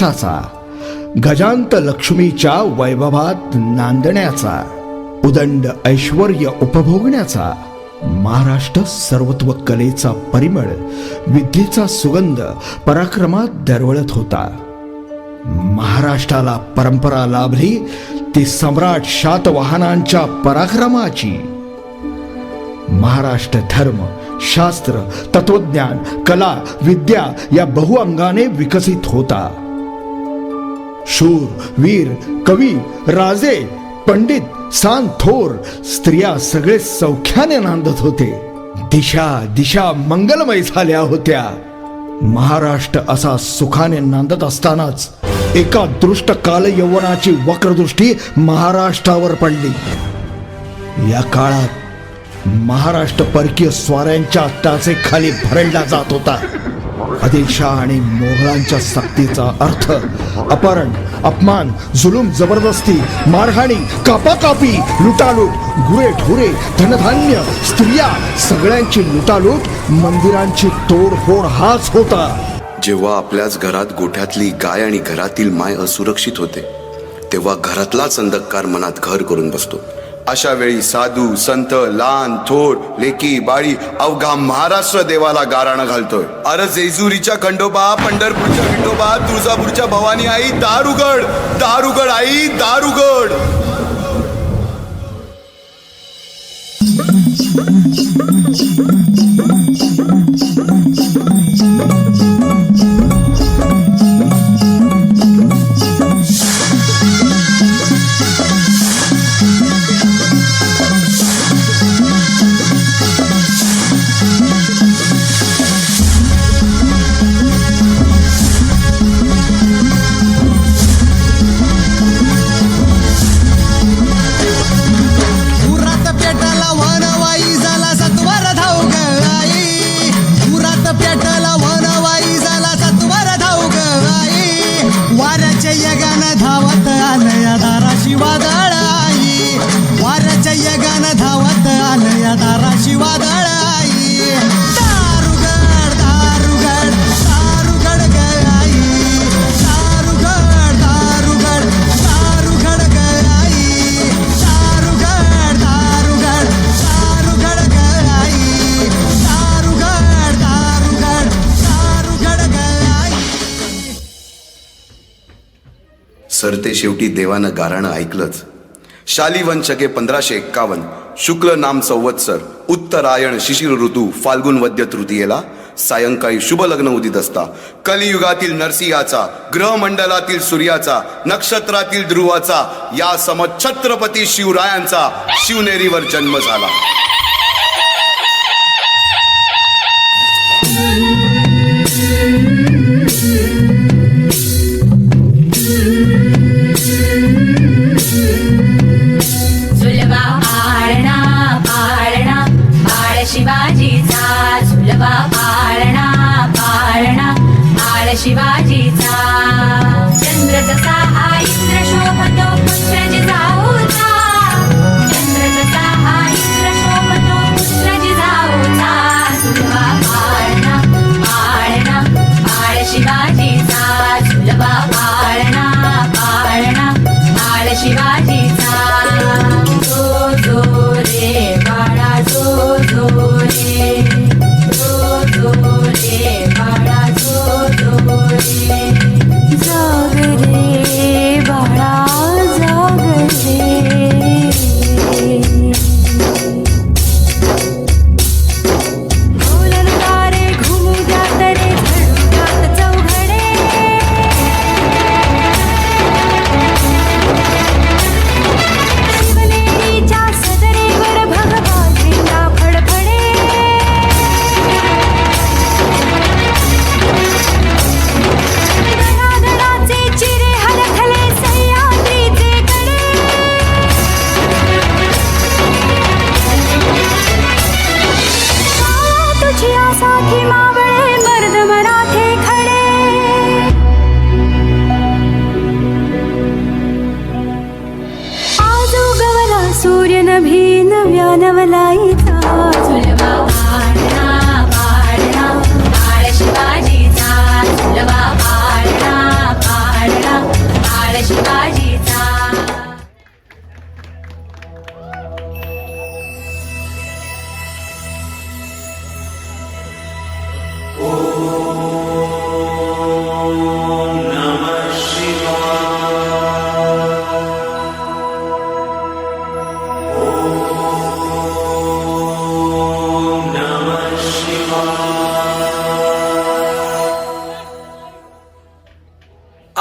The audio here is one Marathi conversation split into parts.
काळ महाराष्ट्राचा गजांत लक्ष्मीच्या वैभवात नांदण्याचा उदंड ऐश्वर उपभोगण्याचा महाराष्ट्र सर्वत्व कलेचा परिमळ विद्येचा सुगंध पराक्रमात दरवळत होता. महाराष्ट्राला परंपरा लाभली ती सम्राट शातवाहनांच्या पराक्रमाची. महाराष्ट्र धर्म शास्त्र तत्वज्ञान कला विद्या या बहुअंगाने विकसित होता. शूर वीर कवी राजे पंडित सान थोर स्त्रिया सगळे सौख्याने नांदत होते. दिशा दिशा मंगलमय झाल्या होत्या. महाराष्ट्र असा सुखाने नांदत असतानाच एका दृष्ट काल यवनाची वक्रदृष्टी महाराष्ट्रावर पडली. या काळात महाराष्ट्र परकीय स्वाऱ्यांच्या टाचे खाली भरडला जात होता. आदिलशाह आणि मोहळांच्या सक्तीचा अर्थ अपहरण अपमान जुलूम जबरदस्ती मारहाणी कापाकापी लुटालूट गुरे ढोरे धनधान्य स्त्रिया सगळ्यांची लुटालूट मंदिरांची तोडफोड हाच होता. जेव्हा आपल्याच घरात गोठ्यातली गाय आणि घरातील माय असुरक्षित होते तेव्हा घरातलाच अंधकार मनात घर करून बसतो. अशा वेळी साधू संत लहान थोर लेकी बाळी अवघा महाराष्ट्र देवाला गाराणं घालतोय. अरे जेजुरीच्या खंडोबा पंढरपूरच्या विठोबा तुळजापूरच्या भवानी आई दारुगड दारुगड आई दारुगड. वाऱ्याच्या धावत आलं या दाराशी वादळ आई. दारुगड दारुगड दारुगड ग दारुगड दारुगड दारुगड दारुगड दारुगड दारुगड दारुगड दारुगड दारुगड सरते शेवटी देवानं गाराणं ऐकलंच. शालिवंशके पंधराशे एक्कावन्न. शुक्ल नाम संवत्सर. उत्तरायण शिशिर ऋतू फाल्गुन वद्य तृतीयेला. सायंकाळी शुभ लग्न उदित असता. कलियुगातील नरसिंहाचा ग्रहमंडलातील सूर्याचा नक्षत्रातील ध्रुवाचा या सम छत्रपती शिवरायांचा शिवनेरीवर जन्म झाला.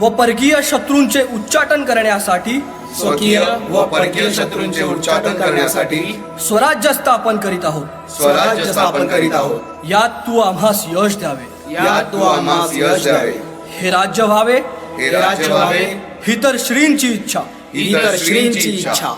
व परकीय शत्रूंचे उच्चाटन करण्यासाठी स्वकीय व परकीय शत्रूंचे उच्चाटन करण्यासाठी स्वराज्य स्थापन करीत आहोत. स्वराज्य स्थापन करीत आहोत. यात तू आम्हास यश द्यावे. यात तू आम्हास यश द्यावे. हे राज्य व्हावे. हे राज्य व्हावे. ही तर श्रींची इच्छा. ही तर श्रींची इच्छा.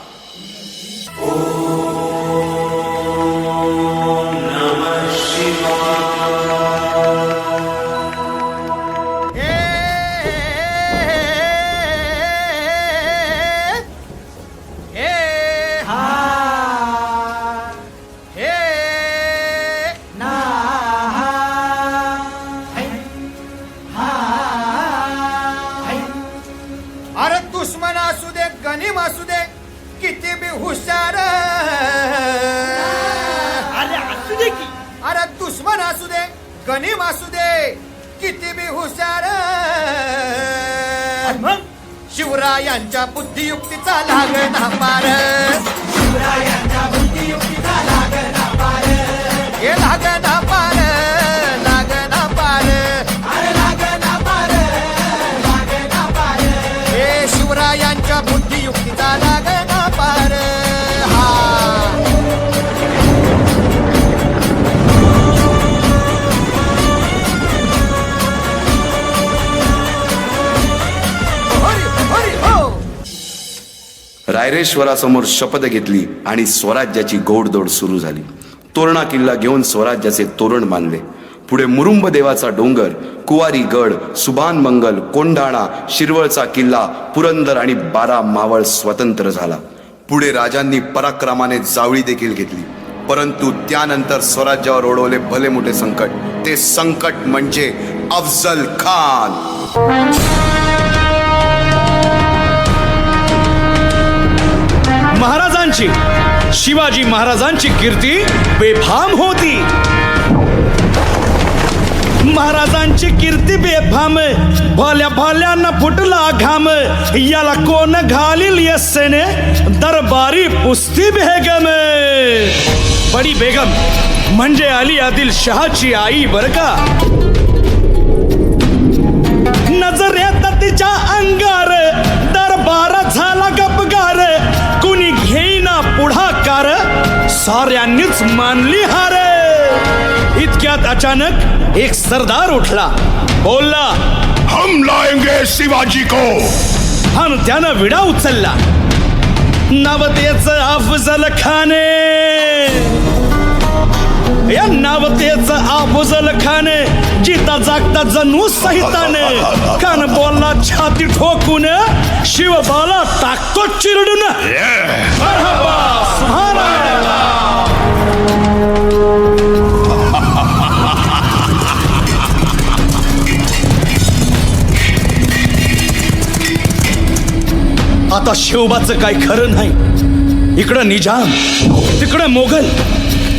रायरेश्वरासमोर शपथ घेतली आणि स्वराज्याची गोडदोड सुरू झाली. तोरणा किल्ला घेऊन स्वराज्याचे तोरण बांधले. पुढे मुरुंब देवाचा डोंगर कुवारी गड सुभान मंगल कोंढाणा शिरवळचा किल्ला पुरंदर आणि बारा मावळ स्वतंत्र झाला. पुढे राजांनी पराक्रमाने जावळी देखील घेतली. परंतु त्यानंतर स्वराज्यावर ओढवले भले मोठे संकट. ते संकट म्हणजे अफजल खान. महाराजांची शिवाजी महाराजांची कीर्ती बेफाम होती. महाराजांची कीर्ती बेफाम भल्या भल्यांना फुटला घाम. याला कोण घालील यस्सेने दरबारी पुस्ती बेगम. बडी बेगम म्हणजे अली आदिल शहाची आई बर का? नजर येत तिच्या अंगार दरबार झाला गपगार. पुढाकार साऱ्यांनीच मानली हार. इतक्यात अचानक एक सरदार उठला. बोलला हम लाएंगे शिवाजी को. आणि त्यानं विडा उचलला. नवतेच अफजल खाने. या नावतेच अफजल खाने जिता जागता जणू सहिताने कान बोलला छाती ठोकून शिवबाला टाकतो चिरडून. आता शिवबाचं काय खरं नाही. इकडं निजाम तिकडं मोगल.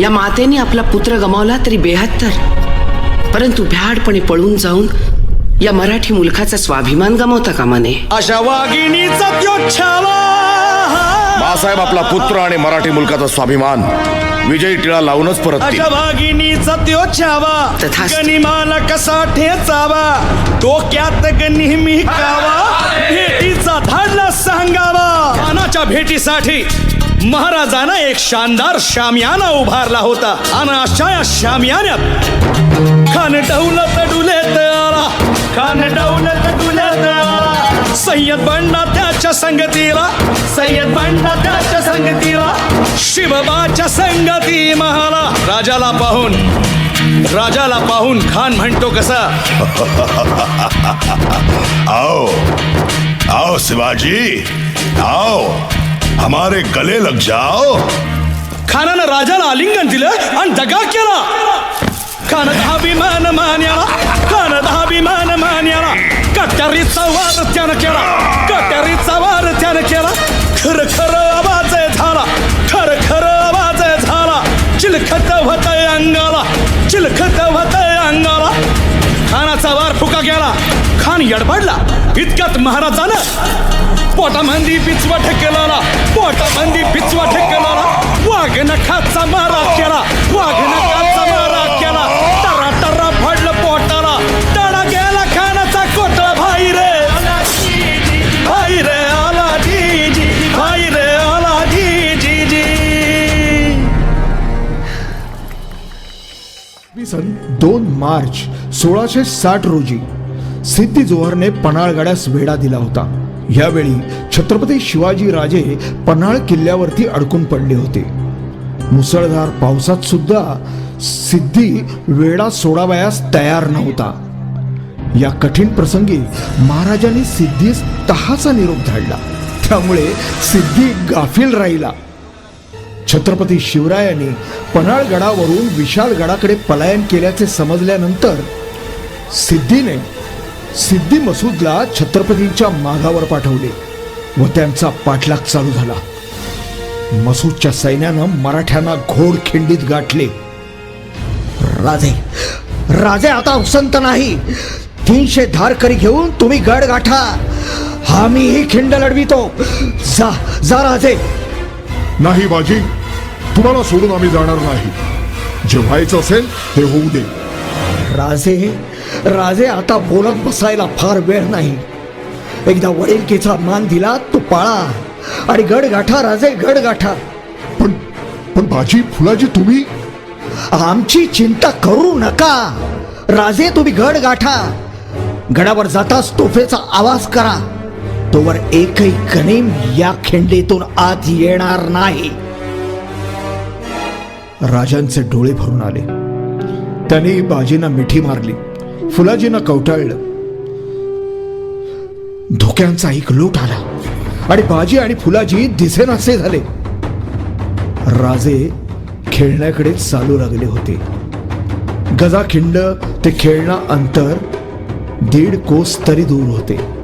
या मातेने आपला पुत्र गमावला तरी बेहत्तर. परंतु भ्याडपणे पळून जाऊन या मराठी मुलखाचा स्वाभिमान गमावता कामा नये. अशा वाघिणीचा बाळासाहेब आपला पुत्र आणि मराठी मुलकाचा स्वाभिमान विजयी टिळा लावूनच परततील. अशा वाघिणीचा त्यो छावा. तथास्तु. गनिमाला कसा ठेचावा? डोक्यात नेहमी कावा. भेटीचा धाडला सांगावा. खानाच्या भेटीसाठी महाराजानं एक शानदार शामियाना उभारला होता. आणि अशा या शामियान्यात. खान डौलत डुलेत आला खान डौलत डुलेत आला सय्यद बंडा त्याच्या संगतीला. सय्यद बंडा त्याच्या संगतीला. शिवबाच्या संगती महाला. राजाला पाहून राजाला पाहून खान म्हणतो कसा? आओ आओ शिवाजी आओ. हमारे गले लग जाओ। खानानं राजाला आलिंगन दिलं आणि दगा केला खान अभिमान मान्याला खान अभिमान मान्याला कट्यारीचा वार त्यानं केला कट्यारीचा वार त्यानं केला खर खर आवाज झाला खर खर आवाज झाला। चिलखत होत अंगाला चिलखत होत खान यडबडला. इतक्यात महाराजानं पोटामंदी पिचवा ठेकेला पोटामंदी पिचवा ठेकेला वाघ नखाचा मारा केला वाघ नखाचा मारा केला. टरा टरा फडलं पोटाला. तडा गेला खानाचा कोटळा भाई रे भाई रे आला जी जी भाई रे आला जी जी जी सन दोन मार्च सोळाशे साठ रोजी सिद्धी जोहरने पन्हाळगडास वेढा दिला होता. यावेळी छत्रपती शिवाजी राजे पन्हाळ किल्ल्यावरती अडकून पडले होते. मुसळधार पावसात सुद्धा सिद्धी वेडा सोडावयास तयार नव्हता. या कठीण प्रसंगी महाराजांनी सिद्धीस तहाचा निरोप धाडला. त्यामुळे सिद्धी गाफील राहिला. छत्रपती शिवरायांनी पन्हाळगडावरून विशाळगडाकडे पलायन केल्याचे समजल्यानंतर सिद्धीने सिद्धी मसूदला छत्रपतींच्या मागावर पाठवले व त्यांचा पाठलाग चालू झाला. मसूदच्या सैन्यानं मराठ्यांना घोड खिंडीत गाठले. राजे राजे आता उसंत नाही. तीनशे धारकरी घेऊन तुम्ही गड गाठा. हा मी ही खिंड लढवितो. जा जा राजे. नाही बाजी तुम्हाला सोडून आम्ही जाणार नाही. जे व्हायचं असेल ते होऊ दे. राजे राजे आता बोलत बसायला फार वेळ नाही. एकदा वडीलकीचा मान दिला तो पाळा. आणि गड गाठा राजे गड गाठा पण पण बाजी फुलाजी तुम्ही? आमची चिंता करू नका. राजे तुम्ही गड गाठा गडावर जाताच तोफेचा आवाज करा. तोवर एकही गणिम या खिंडीतून आत येणार नाही. राजांचे डोळे भरून आले. त्यांनी बाजींना मिठी मारली. फुलाजीनं कवटाळलं. धोक्यांचा एक लोट आला. आणि बाजी आणि फुलाजी दिसेनासे झाले. राजे खेळण्याकडे चालू लागले होते. गजाखिंड ते खेळणा अंतर दीड कोस तरी दूर होते.